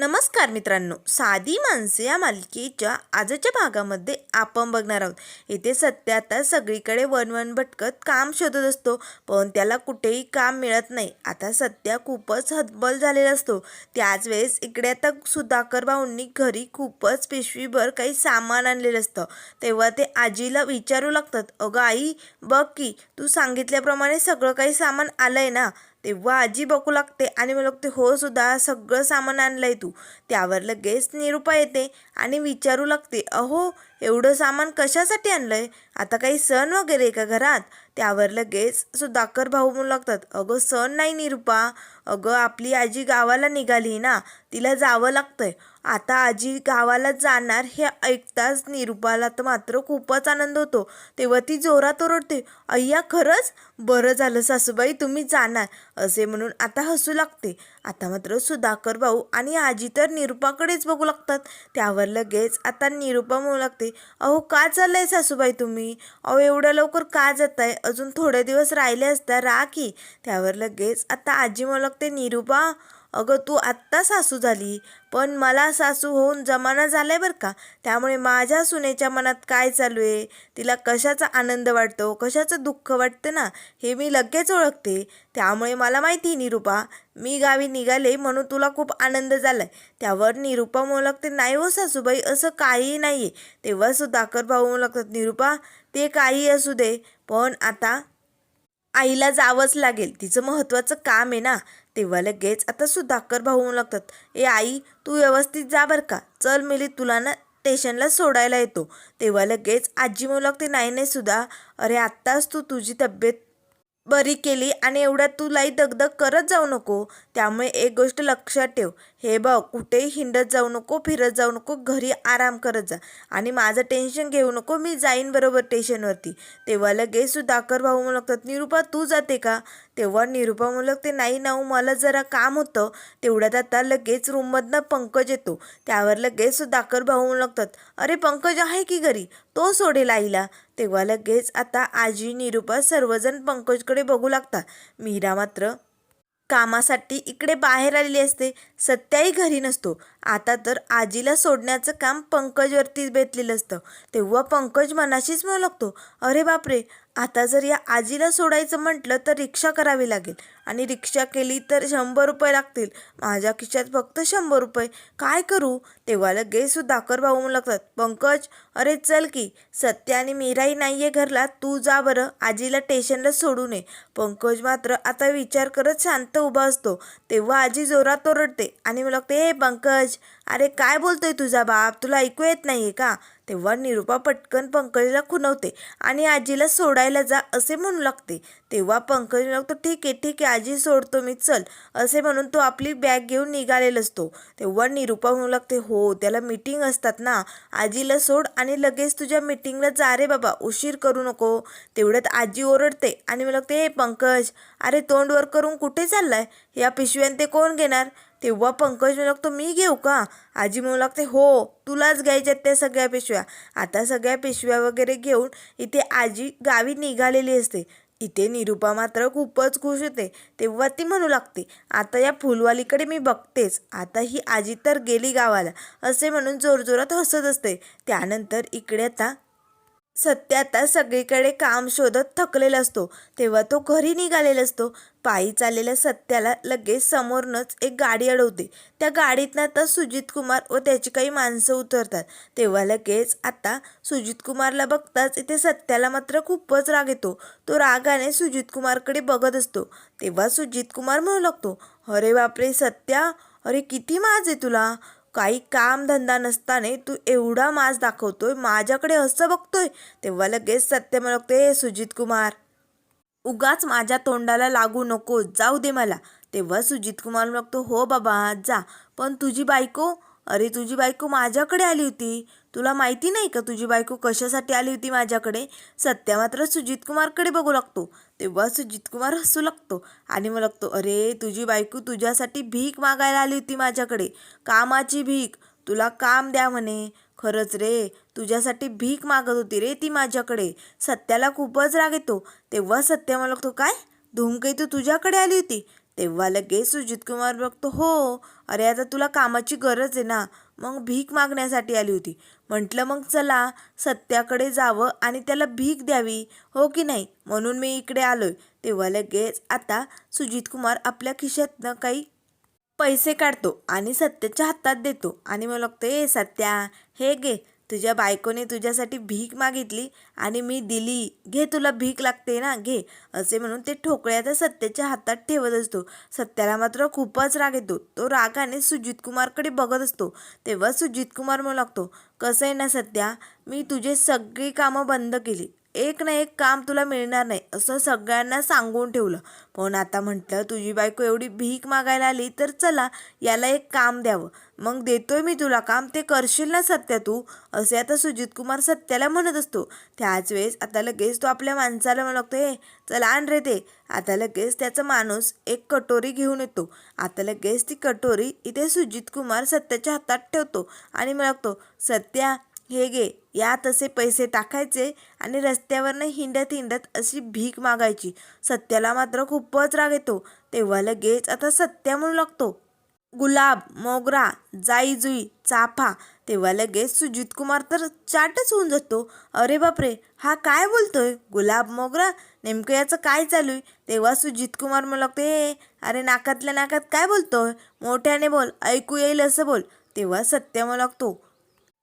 नमस्कार मित्रांनो. साधी माणसे या मालिकेच्या आजच्या भागामध्ये आपण बघणार आहोत. येथे सत्य आता सगळीकडे वन वन भटकत काम शोधत असतो पण त्याला कुठेही काम मिळत नाही. आता सत्या खूपच हतबल झालेला असतो. त्याच वेळेस इकडे आता सुधाकर भाऊंनी घरी खूपच पिशवीभर काही सामान आणलेलं असतं. तेव्हा ते आजीला विचारू लागतात अगं आई बघ की तू सांगितल्याप्रमाणे सगळं काही सामान आलं आहे ना? तेव्हा आजी बघू लागते आणि मला लागते हो सुद्धा सगळं सामान आणलंय तू. त्यावर लगेच निरुपा येते आणि विचारू लागते अहो एवढं सामान कशासाठी आणलंय? आता काही सण वगैरे आहे का घरात? त्यावर लगेच सुधाकर भाऊ म्हणू लागतात अगं सण नाही निरुपा. अगं आपली आजी गावाला निघाली ना तिला जावं लागतंय. आता आजी गावाला जाणार हे ऐकताच निरुपाला तर मात्र खूपच आनंद होतो. तेव्हा ती जोरात ओरडते अय्या खरंच? बरं झालं सासूबाई तुम्ही जाणार असे म्हणून आता हसू लागते. आता मात्र सुधाकर भाऊ आणि आजी तर निरुपाकडेच बघू लागतात. त्यावर लगेच आता निरुपा म्हणू लागते अहो का चाललंय सासूबाई तुम्ही? अहो एवढ्या लवकर का जाताय? अजून थोडे दिवस राहिले असता रा की. त्यावर लगेच आता आजी म्हणू लागते निरुपा अगं तू आत्ता सासू झाली पण मला सासू होऊन जमाना झालाय बरं का? त्यामुळे माझ्या सुनेच्या मनात काय चालू आहे? तिला कशाचा आनंद वाटतो? कशाचं दुःख वाटतं ना? हे मी लगेच ओळखते. त्यामुळे मला माहिती आहे निरुपा. मी गावी निघाले म्हणून तुला खूप आनंद झालाय. त्यावर निरुपा म्हणू नाही हो सासूबाई असं काहीही नाही आहे तेव्हा सुधाकर भाऊ म्हणू लागतात निरुपा. ते काही असू दे पण आता आईला जावंच लागेल. तिचं महत्त्वाचं काम आहे ना? तेव्हा लगेच आता सुधाकर भाऊ होऊ लागतात ए आई तू व्यवस्थित जा बरं का. चल मिली तुला ना स्टेशनला सोडायला येतो. तेव्हा लगेच आजी म्हणू लागते नाही नाही सुद्धा अरे आत्ताच तू तुझी तब्येत बरी केली आणि एवढ्यात तू लाई दगदग करत जाऊ नको. त्यामुळे एक गोष्ट लक्षात ठेव. हे बघ कुठेही हिंडत जाऊ नको फिरत जाऊ नको घरी आराम करत जा. आणि माझं टेन्शन घेऊ नको मी जाईन बरोबर स्टेशनवरती तेव्हा लगेच सुधाकर भाऊ म्हणू लागतात निरुपा तू जाते का? तेव्हा निरुपा म्हणू लागते नाही ना हो, मला जरा काम होतं. तेवढ्यात आता लगेच रूममधनं पंकज येतो. त्यावर लगेच सुधाकर भाऊ म्हणू लागतात अरे पंकज आहे की घरी? तो सोडेल आईला तेव्हा लगेच आता आजी निरुपा सर्वजण पंकजकडे बघू लागतात. मीरा मात्र कामासाठी इकडे बाहेर आलेली असते. सत्याही घरी नसतो. आता तर आजीला सोडण्याचं काम पंकजवरती बेतलेलं असतं. तेव्हा पंकज मनाशीच म्हणू लागतो अरे बापरे आता जर या आजीला सोडायचं म्हटलं तर रिक्षा करावी लागेल. आणि रिक्षा केली तर शंभर रुपये लागतील. माझ्या खिशात फक्त शंभर रुपये. काय करू? तेव्हा लगेच सुधाकर भाऊ लागतात. पंकज अरे चल की. सत्य आणि मीराही नाही आहे घरला. तू जा बरं. आजीला स्टेशनला सोडू नये. पंकज मात्र आता विचार करत शांत उभा असतो. तेव्हा आजी जोरात ओरडते. आणि मला लागते हे पंकज अरे काय बोलतोय तुझा बाप? तुला ऐकू येत नाही आहे का? तेव्हा निरुपा पटकन पंकजला खुनवते आणि आजीला सोडायला जा असे म्हणू लागते. तेव्हा पंकज लागतो ठीक आहे ठीक आहे आजी सोडतो मी चल असे म्हणून तो आपली बॅग घेऊन निघालेला असतो. तेव्हा निरुपा म्हणू लागते हो त्याला मीटिंग असतात ना आजीला सोड आणि लगेच तुझ्या मीटिंगला जा रे बाबा उशीर करू नको. तेवढ्यात आजी ओरडते आणि मला लागते हे पंकज अरे तोंडवर करून कुठे चाललाय? या पिशव्यां ते कोण घेणार? तेव्हा पंकज म्हणू लागतो मी घेऊ का? आजी म्हणू लागते हो तुलाच घ्यायच्यात त्या सगळ्या पिशव्या. आता सगळ्या पिशव्या वगैरे घेऊन इथे आजी गावी निघालेली असते. इथे निरुपा मात्र खूपच खुश होते तेव्हा ती म्हणू लागते आता या फुलवालीकडे मी बघतेच आता ही आजी तर गेली गावाला असे म्हणून जोरजोरात हसत असते. त्यानंतर इकडे आता सत्य आता सगळीकडे काम शोधत थकलेला असतो. तेव्हा तो घरी निघालेला असतो. पायी चाललेल्या सत्याला लगेच समोरनंच एक गाडी अडवते. त्या गाडीतनं आता सुजित कुमार व त्याची काही माणसं उतरतात. तेव्हा लगेच आता सुजित कुमारला बघताच इथे सत्याला मात्र खूपच राग येतो. तो रागाने सुजित कुमारकडे बघत असतो. तेव्हा सुजित कुमार म्हणू लागतो अरे बापरे सत्या अरे किती माज आहे तुला? काही काम धंदा नसताना तू एवढा माज दाखवतोय माझ्याकडे असं बघतोय तेव्हा लगेच सत्य म्हणते सुजित कुमार. उगाच माझ्या तोंडाला लागू नको जाऊ दे मला. तेव्हा सुजित कुमार म्हणतो हो बाबा जा. पण तुझी बायको? अरे तुझी बायको माझ्याकडे आली होती. तुला माहिती नाही का तुझी बायको कशासाठी आली होती माझ्याकडे? सत्या मात्र सुजित कुमारकडे बघू लागतो. तेव्हा सुजित कुमार हसू लागतो आणि मग लागतो अरे तुझी बायको तुझ्यासाठी भीक मागायला आली होती माझ्याकडे. कामाची भीक. तुला काम द्या म्हणे. खरंच रे तुझ्यासाठी भीक मागत होती रे ती माझ्याकडे. सत्याला खूपच राग येतो. तेव्हा सत्या मला लागतो काय? धूमकेतू तुझ्याकडे आली होती. तेव्हा लगेच सुजित कुमार बघतो हो अरे आता तुला कामाची गरज आहे ना. मग भीक मागण्यासाठी आली होती. म्हटलं मग चला सत्याकडे जावं आणि त्याला भीक द्यावी हो की नाही? म्हणून मी इकडे आलोय. तेव्हा लगेच आता सुजित कुमार आपल्या खिशातनं काही पैसे काढतो आणि सत्याच्या हातात देतो. आणि मग लागतो ए सत्या हे घे तुझ्या बायकोने तुझ्यासाठी भीक मागितली आणि मी दिली. घे तुला भीक लागते ना घे. असे म्हणून ते ठोकळे त्या सत्याच्या हातात ठेवत असतो. सत्याला मात्र खूपच राग येतो. तो रागाने सुजित कुमारकडे बघत असतो. तेव्हा सुजित कुमार म्हणू लागतो कसं आहे ना सत्या? मी तुझे सगळी कामं बंद केली. एक ना एक काम तुला मिळणार नाही असं सगळ्यांना सांगून ठेवलं. पण आता म्हटलं तुझी बायको एवढी भीक मागायला आली तर चला याला एक काम द्यावं. मग देतोय मी तुला काम ते करशील ना सत्या तू? असे आता सुजित कुमार सत्याला म्हणत असतो. त्याच वेळेस आता लगेच तो आपल्या माणसाला म्हणतो हे चला आण रे ते. आता लगेच त्याचा माणूस एक कटोरी घेऊन येतो. आता लगेच ती कटोरी इथे सुजित कुमार सत्याच्या हातात ठेवतो आणि म्हणतो सत्या हे घे. या तसे पैसे टाकायचे आणि रस्त्यावरनं हिंडत हिंडत अशी भीक मागायची. सत्याला मात्र खूपच राग येतो. तेव्हा लगेच आता सत्या म्हणू लागतो. गुलाब मोगरा जाई जुई चाफा. तेव्हा लगेच सुजित कुमार तर चाटच होऊन जातो. अरे बापरे हा काय बोलतोय? गुलाब मोगरा नेमकं याचं काय चालू आहे? तेव्हा सुजित कुमार मला लागतो ए अरे नाकातल्या नाकात काय बोलतोय? मोठ्याने बोल ऐकू येईल असं बोल. तेव्हा सत्य म्हणू लागतो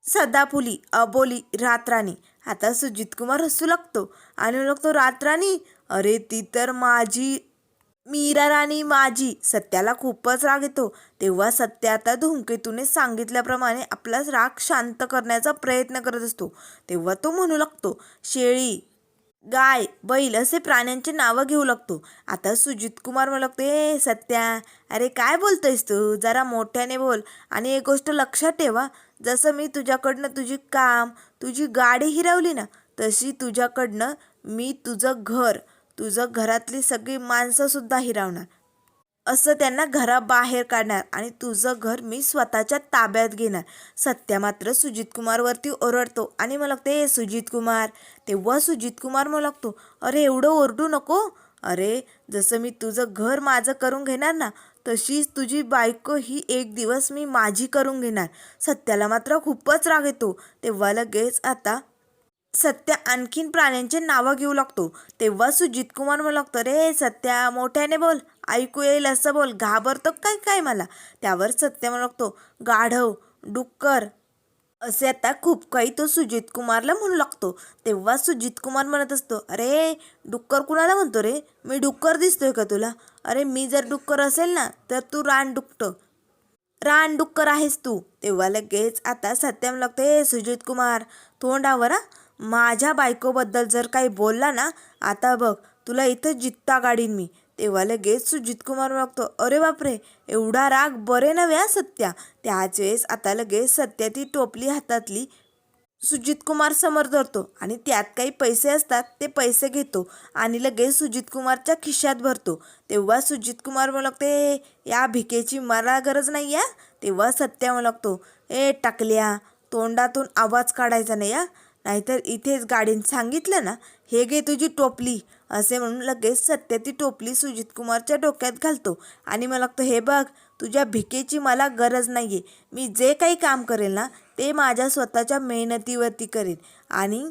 सदाफुली अबोली रातराणी. आता सुजित कुमार हसू लागतो आणि लागतो रातराणी अरे ती तर माझी मीरा राणी माझी. सत्याला खूपच राग येतो. तेव्हा सत्य आता धूमकेतूने सांगितल्याप्रमाणे आपला राग शांत करण्याचा प्रयत्न करत असतो. तेव्हा तो म्हणू लागतो शेळी गाय बैल असे प्राण्यांची नावं घेऊ लागतो. आता सुजित कुमार म्हणू लागतो ए सत्या अरे काय बोलतोयस तू? जरा मोठ्याने बोल आणि एक गोष्ट लक्षात ठेवा. जसं मी तुझ्याकडनं तुझी काम तुझी गाडी हिरावली ना तशी तुझ्याकडनं मी तुझं घर तुझं घरातली सगळी माणसंसुद्धा हिरावणार. असं त्यांना घराबाहेर काढणार आणि तुझं घर मी स्वतःच्या ताब्यात घेणार. सत्या मात्र सुजित कुमारवरती ओरडतो आणि मला लागते ए सुजित कुमार तेव्हा सुजित कुमार मला लागतो अरे एवढं ओरडू नको. अरे जसं मी तुझं घर माझं करून घेणार ना तशीच तुझी बायको ही एक दिवस मी माझी करून घेणार. सत्याला मात्र खूपच राग येतो. तेव्हा लगेच आता सत्या आणखीन प्राण्यांचे नावं घेऊ लागतो. तेव्हा सुजित कुमार म्हणू लागतो रे सत्या मोठ्याने बोल. ऐकू येईल असं बोल. घाबरतो काय काय मला? त्यावर सत्य म्हणू लागतो गाढव डुक्कर. असे आता खूप काही तो सुजित कुमारला म्हणू लागतो. तेव्हा सुजित कुमार म्हणत असतो अरे डुक्कर कुणाला म्हणतो रे? मी डुक्कर दिसतोय का तुला? अरे मी जर डुक्कर असेल ना तर तू रान डुकतं रान डुक्कर आहेस तू. तेव्हा लगेच आता सत्यम लागतं हे सुजित कुमार तोंडावर हा? माझ्या बायकोबद्दल जर काही बोलला ना आता बघ तुला इथं जित्ता गाडीन मी. तेव्हा लगेच सुजित कुमार बघतो अरे बापरे एवढा राग बरे नव्या सत्या. त्याच वेळेस आता लगेच सत्या ती टोपली हातातली सुजित कुमार समोर धरतो आणि त्यात काही पैसे असतात ते पैसे घेतो आणि लगेच सुजित कुमारच्या खिशात भरतो. तेव्हा सुजित कुमार म्हणते या भिकेची मला गरज नाही आहे तेव्हा सत्या म्हणतो ए टाकल्या तोंडातून आवाज काढायचा नाही या नाहीतर इथेच गाडीनं सांगितलं ना हे घे तुझी टोपली असे म्हणून लगेच सत्य ती टोपली सुजित कुमारच्या डोक्यात घालतो. आणि मला लागतो हे बघ तुझ्या भिकेची मला गरज नाही आहे मी जे काही काम करेल ना ते माझ्या स्वतःच्या मेहनतीवरती करेन. आणि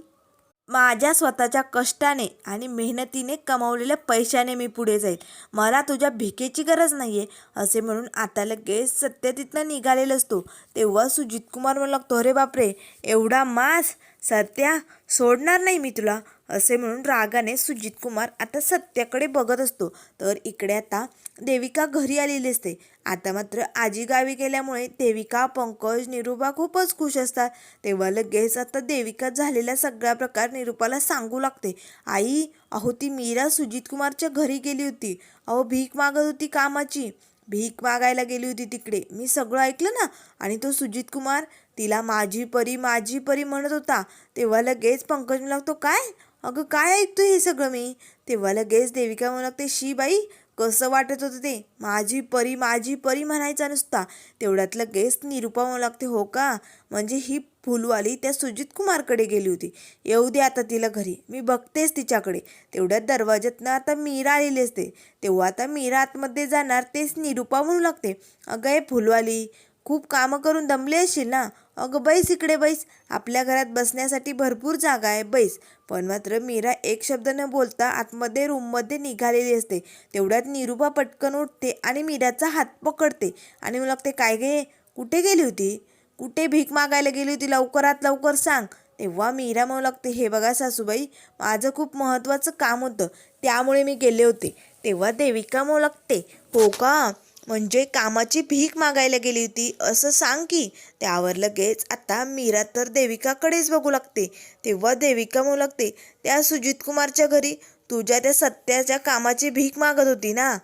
माझ्या स्वतःच्या कष्टाने आणि मेहनतीने कमावलेल्या पैशाने मी पुढे जाईल मला तुझ्या भिकेची गरज नाही आहे असे म्हणून आता लगेच सत्य तिथनं निघालेला असतो तेव्हा सुजित कुमार म्हणू लागतो अरे बापरे एवढा मास सत्या सोडणार नाही मी तुला असे म्हणून रागाने सुजित कुमार आता सत्याकडे बघत असतो. तर इकडे आता देविका घरी आलेली असते. आता मात्र आजी गावी गेल्यामुळे देविका पंकज निरूपा खूपच खुश असतात. तेव्हा लगेच आता देविका झालेला सगळा प्रकार निरूपाला सांगू लागते. आई अहो ती मीरा सुजित कुमारच्या घरी गेली होती. अहो भीक मागत होती कामाची. भीक मागायला गेली होती तिकडे. मी सगळं ऐकलं ना? आणि तो सुजित कुमार तिला माझी परी माझी परी म्हणत होता. तेव्हा लगेच पंकज म्हणू लागतो काय? अगं काय ऐकतो हे सगळं मी? तेव्हा लगेच देविका म्हणू लागते शी बाई कसं वाटत होतं ते? माझी परी माझी परी म्हणायचा नुसता. तेवढ्यात लगेच निरुपा म्हणू लागते हो का? म्हणजे ही फुलवाली त्या सुजित कुमारकडे गेली होती. येऊ दे आता तिला घरी. मी बघतेच तिच्याकडे. तेवढ्यात दरवाज्यातनं आता मीरा आलेली असते. तेव्हा आता मीरा आतमध्ये जाणार तेच निरुपा म्हणू लागते अगं हे फुलवाली खूप कामं करून दमले असशील ना? अगं बैस इकडे बैस. आपल्या घरात बसण्यासाठी भरपूर जागा आहे बैस. पण मात्र मीरा एक शब्द न बोलता आतमध्ये रूममध्ये निघालेली असते. तेवढ्यात निरुपा पटकन उठते आणि मीराचा हात पकडते. आणि मला लागते काय गे कुठे गेली होती? कुठे भीक मागायला गेली होती? लवकरात लवकर सांग. तेव्हा मीरा म्हणू लागते हे बघा सासूबाई माझं खूप महत्त्वाचं काम होतं. त्यामुळे मी गेले होते. तेव्हा देविका म्हणू लागते हो का? म्हणजे कामाची भीक मागायला गेली होती असं सांग की. त्यावर लगेच आता मीरा तर देविकाकडेच बघू लागते. तेव्हा देविका म्हणू लागते त्या सुजित कुमारच्या घरी तुझ्या त्या सत्याच्या कामाची भीक मागत होती ना.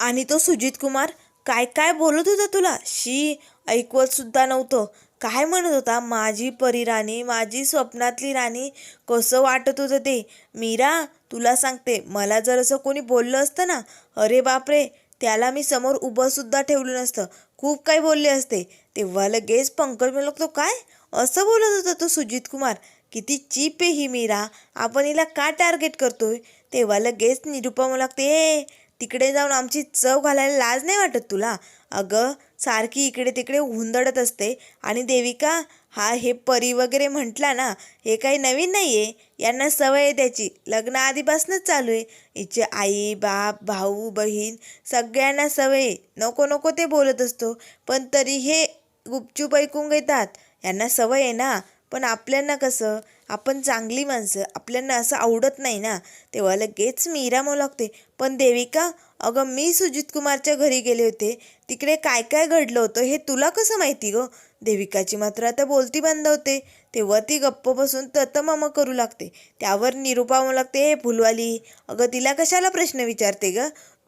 आणि तो सुजित कुमार काय काय बोलत होता तुला? शी ऐकवत सुद्धा नव्हतं. काय म्हणत होता? माझी परी राणी माझी स्वप्नातली राणी कसं वाटत होतं ते? मीरा तुला सांगते मला जर असं कोणी बोललं असतं ना अरे बापरे त्याला मी समोर उभं सुद्धा ठेवलं नसतं. खूप काही बोलले असते. तेव्हा लगेच पंकज म्हणलो तो काय? असं बोलत होता तो सुजित कुमार? किती चीप आहे ही मीरा. आपण हिला का टार्गेट करतोय? तेव्हा लगेच निरुपा मला लागते ए तिकडे जाऊन आमची चव घालायला लाज नाही वाटत तुला? अगं सारखी इकडे तिकडे हुंदडत असते. आणि देविका हा हे परी वगैरे म्हटला ना हे काही नवीन नाही आहे यांना सवय आहे त्याची. लग्न आधीपासूनच चालू आहे. हिचे आई बाप भाऊ बहीण सगळ्यांना सवय आहे. नको नको ते बोलत असतो. पण तरी हे गुपचूप ऐकून घेतात. यांना सवय आहे ना. पण आपल्यांना कसं? आपण चांगली माणसं. आपल्यांना असं आवडत नाही ना. तेव्हा लगेच मीरा म्हणू लागते. पण देविका अगं मी सुजित कुमारच्या घरी गेले होते. तिकडे काय काय घडलं होतं हे तुला कसं माहिती गं? देविकाची मात्र आता बोलती बंद होते. तेव्हा ती गप्प बसून ततमम करू लागते. त्यावर निरुपा लागते हे फुलवाली अगं तिला कशाला प्रश्न विचारते ग?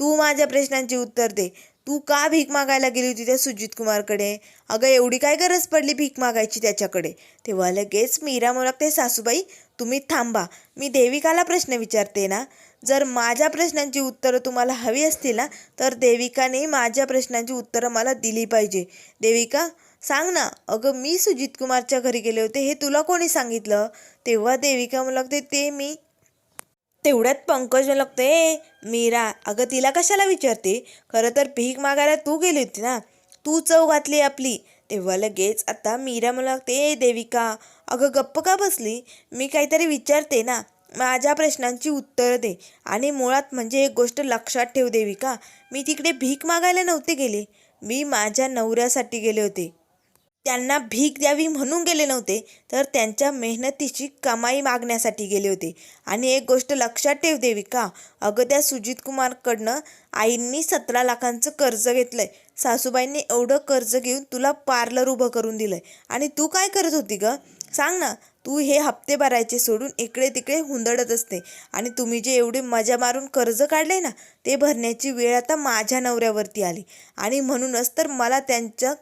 तू माझ्या प्रश्नांची उत्तर दे. तू का भीक मागायला गेली होती त्या सुजित कुमारकडे? अगं एवढी काय गरज पडली भीक मागायची त्याच्याकडे? तेव्हा लगेच मीरा म्हणू लागते सासूबाई तुम्ही थांबा. मी देविकाला प्रश्न विचारते ना. जर माझ्या प्रश्नांची उत्तरं तुम्हाला हवी असतील ना तर देविकाने माझ्या प्रश्नांची उत्तरं मला दिली पाहिजे. देविका सांग ना अगं मी सुजित कुमारच्या घरी गेले होते हे तुला कोणी सांगितलं? तेव्हा देविका मला लागते ते मी. तेवढ्यात पंकज लागते मीरा अगं तिला कशाला विचारते? खरं तर भीक मागायला तू गेली होती ना तू चव घातली आपली. तेव्हा लगेच आता मीरा मला लागते "ए, देविका अगं गप्प का बसली? मी काहीतरी विचारते ना माझ्या प्रश्नांची उत्तरं दे. आणि मुळात म्हणजे एक गोष्ट लक्षात ठेव देवी का मी तिकडे भीक मागायला नव्हते गेले. मी माझ्या नवऱ्यासाठी गेले होते. त्यांना भीक द्यावी म्हणून गेले नव्हते तर त्यांच्या मेहनतीची कमाई मागण्यासाठी गेले होते. आणि एक गोष्ट लक्षात ठेव देविका. अगं त्या सुजित कुमारकडनं आईंनी सतरा लाखांचं कर्ज घेतलंय. सासूबाईंनी एवढं कर्ज घेऊन तुला पार्लर उभं करून दिलंय. आणि तू काय करत होती गं? सांग ना तू हे हप्ते भरायचे सोडून इकडे तिकडे हुंदडत असते. आणि तुम्ही जे एवढे मजा मारून कर्ज काढले ना ते भरण्याची वेळ आता माझ्या नवऱ्यावरती आली. आणि म्हणूनच तर मला त्यांच्या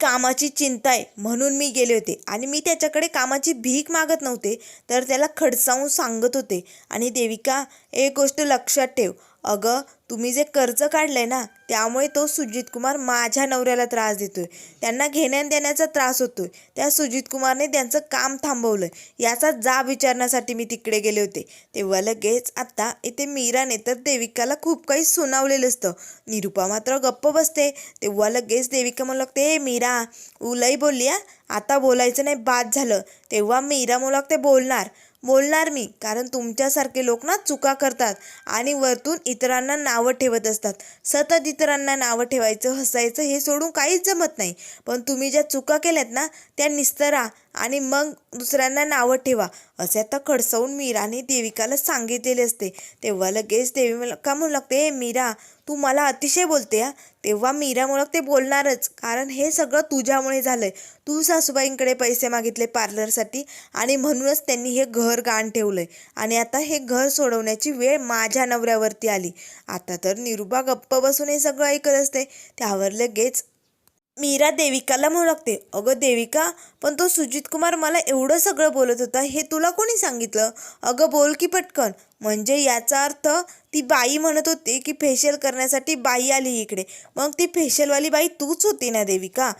कामाची चिंता आहे म्हणून मी गेले होते. आणि मी त्याच्याकडे कामाची भीक मागत नव्हते तर त्याला खडसावून सांगत होते. आणि देविका एक गोष्ट लक्षात ठेव अगं तुम्ही जे कर्ज काढलंय ना त्यामुळे तो सुजित कुमार माझ्या नवऱ्याला त्रास देतोय. त्यांना घेण्या देण्याचा त्रास होतोय. त्या सुजित कुमारने त्यांचं काम थांबवलं. याचा जाब विचारण्यासाठी मी तिकडे गेले होते. तेव्हा लगेच आता इथे मीराने तर देविकाला खूप काही सुनावलेलं असतं. निरुपा मात्र गप्प बसते. तेव्हा लगेच देविका म्हणू लागते हे मीरा उलाई बोलली आता बोलायचं नाही बाद झालं. तेव्हा मीरा म्हणू लागते बोलणार. बोलणार मी. कारण तुमच्यासारखे लोक ना चुका करतात आणि वरतून इतरांना नावं ठेवत असतात. सतत इतरांना नावं ठेवायचं हसायचं हे सोडून काहीच जमत नाही. पण तुम्ही ज्या चुका केल्यात ना त्या निस्तरा आणि मग दुसऱ्यांना नावं ठेवा. असे आता खडसवून मीराने देविकाला सांगितलेले असते. तेव्हा लगेच देवी मला का म्हणू लागते? हे मीरा तू मला अतिशय बोलते हा? तेव्हा मीरा म्हणू बोलणारच. कारण हे सगळं तुझ्यामुळे झालं आहे तू सासूबाईंकडे पैसे मागितले पार्लरसाठी आणि म्हणूनच त्यांनी हे घर गाण ठेवलं आहे आणि आता हे घर सोडवण्याची वेळ माझ्या नवऱ्यावरती आली. आता तर निरुबा गप्प बसून हे सगळं ऐकत असते. त्यावर लगेच मीरा देविकाला म्हणू लागते अगं देविका पण तो सुजित कुमार मला एवढं सगळं बोलत होता हे तुला कोणी सांगितलं? अगं बोल की पटकन. म्हणजे याचा अर्थ ती बाई म्हणत होती की फेशियल करण्यासाठी बाई आली इकडे. मग ती फेशियलवाली बाई तूच होती ना देविका?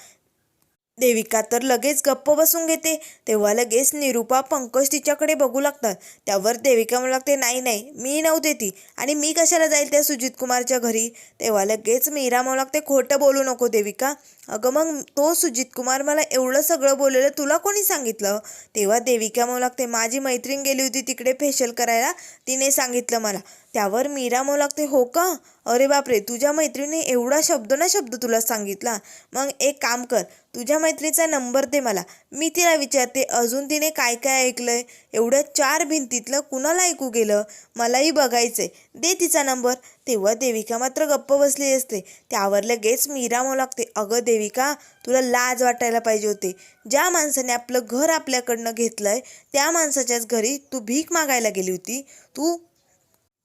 देविका तर लगेच गप्प बसून घेते. तेव्हा लगेच निरूपा पंकज तिच्याकडे बघू लागतात. त्यावर देविका म्हणू लागते नाही नाही मी नव्हते ती आणि मी कशाला जाईल त्या सुजित कुमारच्या घरी? तेव्हा लगेच मीरा म्हणू लागते खोटं बोलू नको देविका. अगं मग तो सुजित कुमार मला एवढं सगळं बोललेलं तुला कोणी सांगितलं? तेव्हा देविका म्हणू लागते माझी मैत्रीण गेली होती तिकडे फेशियल करायला. तिने सांगितलं मला. त्यावर मीरा म्हणू लागते हो का? अरे बापरे तुझ्या मैत्रिणीने एवढा शब्द ना शब्द तुला सांगितला. मग एक काम कर तुझ्या मैत्रीचा नंबर दे मला. मी तिला विचारते अजून तिने काय काय ऐकलंय? एवढ्या चार भिंतीतलं कुणाला ऐकू गेलं? मलाही बघायचंय. दे तिचा नंबर. तेव्हा देविका मात्र गप्प बसली असते. त्यावर लगेच मीरा म्हणू लागते अगं देविका तुला लाज वाटायला पाहिजे होते. ज्या माणसाने आपलं घर आपल्याकडनं घेतलंय त्या माणसाच्याच घरी तू भीक मागायला गेली होती. तू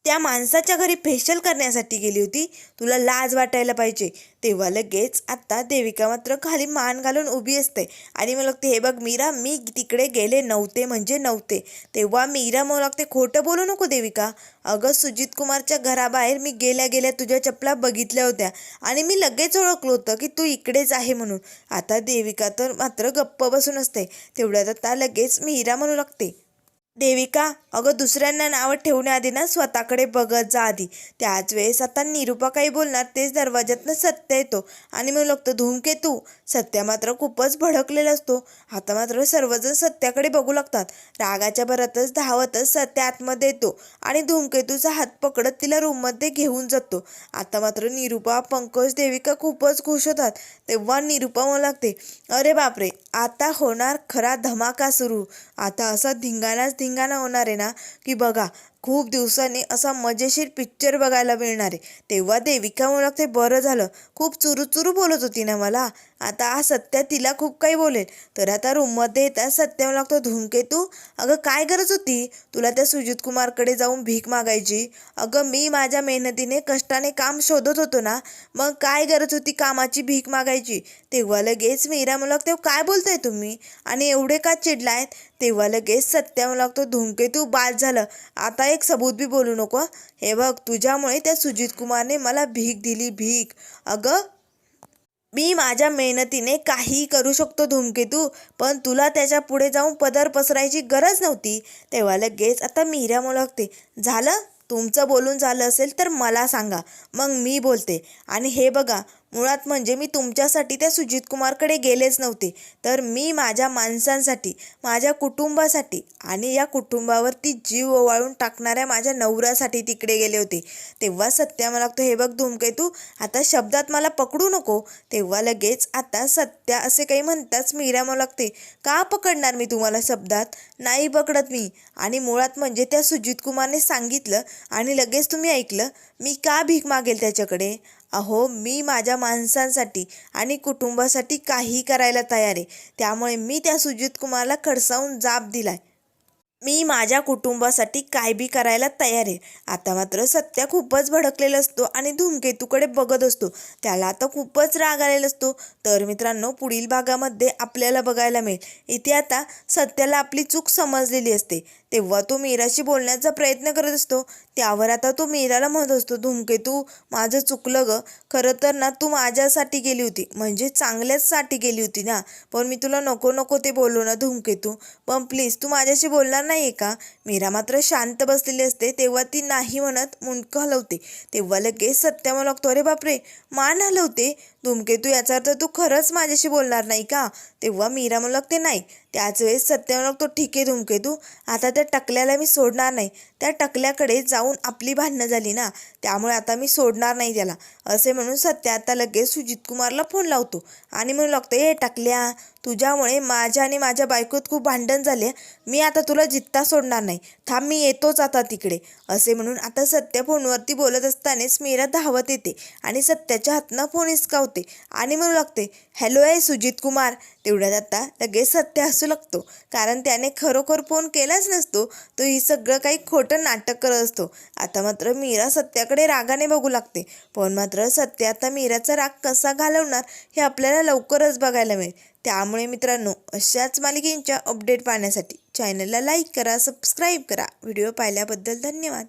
त्या माणसाच्या घरी फेशल करण्यासाठी गेली होती. तुला लाज वाटायला पाहिजे. तेव्हा लगेच आत्ता देविका मात्र खाली मान घालून उभी असते. आणि मला लागते हे बघ मीरा मी तिकडे गेले नव्हते म्हणजे नव्हते. तेव्हा मीरा मला लागते खोटं बोलू नको देविका. अगं सुजित कुमारच्या घराबाहेर मी गेल्या गेल्या तुझ्या चपला बघितल्या होत्या. आणि मी लगेच ओळखलो होतं की तू इकडेच आहे म्हणून. आता देविका तर मात्र गप्प बसून असते. तेवढ्यात आता लगेच मीरा म्हणू लागते. देविका अगं दुसऱ्यांना नावं ठेवण्याआधी ना स्वतःकडे बघत जा आधी. त्याच वेळेस आता निरूपा काही बोलणार तेच दरवाज्यातनं सत्य येतो. आणि मग लागतो धूमकेतू सत्या मात्र खूपच भडकलेला असतो. आता मात्र सर्वजण सत्याकडे बघू लागतात. रागाच्या भरातच धावतच सत्य आतमध्ये येतो. आणि धूमकेतूचा हात पकडत तिला रूममध्ये घेऊन जातो. आता मात्र निरूपा पंकज देविका खूपच खुश होतात. तेव्हा निरूपा म्हणू लागते अरे बापरे आता होणार खरा धमाका सुरू. आता असा धिंगाणाच धिंगाणा होणार आहे ना की बघा खूप दिवसांनी असा मजेशीर पिक्चर बघायला मिळणार आहे. तेव्हा देविका म्हणू ते बरं झालं. खूप चुरू चुरू बोलत होती ना मला. आता हा सत्या तिला खूप काही बोलेल. तर आता रूममध्ये येतात सत्या म्हणू लागतो धूमकेतू अगं काय गरज होती? तुला त्या सुजित कुमारकडे जाऊन भीक मागायची. अगं मी माझ्या मेहनतीने कष्टाने काम शोधत होतो ना. मग काय गरज होती कामाची भीक मागायची? तेव्हा लगेच मीरा म्हणू लागते काय बोलताय तुम्ही? आणि एवढे का चिडलायत? तेव्हा लगेच सत्या म्हणू लागतो धूमकेतू बाद झालं. आता एक सबूत बी बोलू नको हे. बघ तुझ्यामुळे त्या सुजित कुमारने मला भीक दिली भीक. अगं मी माझ्या मेहनतीने काहीही करू शकतो धूमकेतू पण तुला त्याच्या पुढे जाऊन पदर पसरायची गरज नव्हती. तेव्हा लगेच आता मीरा म्हणू झालं? तुमचं बोलून झालं असेल तर मला सांगा. मग मी बोलते. आणि हे बघा मुळात म्हणजे मी तुमच्यासाठी त्या सुजित कुमारकडे गेलेच नव्हते. तर मी माझ्या माणसांसाठी माझ्या कुटुंबासाठी आणि या कुटुंबावरती जीव ओवाळून टाकणाऱ्या माझ्या नवऱ्यासाठी तिकडे गेले होते. तेव्हा सत्या मला लागतो हे बघ धूमकेतू आता शब्दात मला पकडू नको. तेव्हा लगेच आता सत्या असे काही म्हणताच मीरा मला लागते का पकडणार मी तुम्हाला शब्दात? नाही पकडत मी. आणि मुळात म्हणजे त्या सुजित कुमारने सांगितलं आणि लगेच तुम्ही ऐकलं मी का भीक मागेल त्याच्याकडे? अहो मी माझ्या माणसांसाठी आणि कुटुंबासाठी काही करायला तयार आहे. त्यामुळे मी त्या सुजित कुमारला खडसावून जाब दिलाय. मी माझ्या कुटुंबासाठी काय बी करायला तयार आहे. आता मात्र सत्या खूपच भडकलेला असतो आणि धूमकेतूकडे बघत असतो. त्याला आता खूपच राग आलेला असतो. तर मित्रांनो पुढील भागामध्ये आपल्याला बघायला मिळेल. इथे आता सत्याला आपली चूक समजलेली असते. तेव्हा तो मीराशी बोलण्याचा प्रयत्न करत असतो. त्यावर आता तो मीराला म्हणत असतो धूमकेतू माझं चुकलं ग. खरं तर ना तू माझ्यासाठी गेली होती. म्हणजे चांगल्याचसाठी गेली होती ना. पण मी तुला नको नको ते बोललो ना धूमकेतू पण प्लीज तू माझ्याशी बोलणार नाही आहे का? मीरा मात्र शांत बसलेली असते. तेव्हा ती नाही म्हणत मुंडकं हलवते. तेव्हा लगेच सत्या मला लागतो अरे बापरे! मान हलवते? धूमकेतू याचा अर्थ तू खरंच माझ्याशी बोलणार नाही का? तेव्हा मीरा मला लागते नाही. त्याच वेळेस सत्य मला लागतो ठीक आहे धूमकेतू आता त्या टकल्याला मी सोडणार नाही. त्या टकल्याकडे जाऊन आपली भांडणं झाली ना त्यामुळे आता मी सोडणार नाही त्याला. असे म्हणून सत्य आता लगेच सुजित कुमारला फोन लावतो आणि म्हणू लागतो हे टकल्या तुझ्यामुळे माझ्या आणि माझ्या बायकोत खूप भांडण झाले. मी आता तुला जित्ता सोडणार नाही. थांब मी येतोच आता तिकडे. असे म्हणून आता सत्य फोनवरती बोलत असतानाच मीरा धावत येते आणि सत्याच्या हातनं फोन हिसकावते आणि म्हणू लागते हॅलो आहे सुजित कुमार. तेवढ्यात आता लगेच सत्य हसू लागतो. कारण त्याने खरोखर फोन केलाच नसतो. तो ही सगळं काही खोटं खोटं नाटक करत असतो. आता मात्र मीरा सत्याकडे रागाने बघू लागते. पण मात्र सत्य आता मीराचा राग कसा घालवणार हे आपल्याला लवकरच बघायला मिळेल. त्यामुळे मित्रांनो अशाच मालिकेंच्या अपडेट पाहण्यासाठी चॅनलला लाईक करा सबस्क्राईब करा. व्हिडिओ पाहिल्याबद्दल धन्यवाद.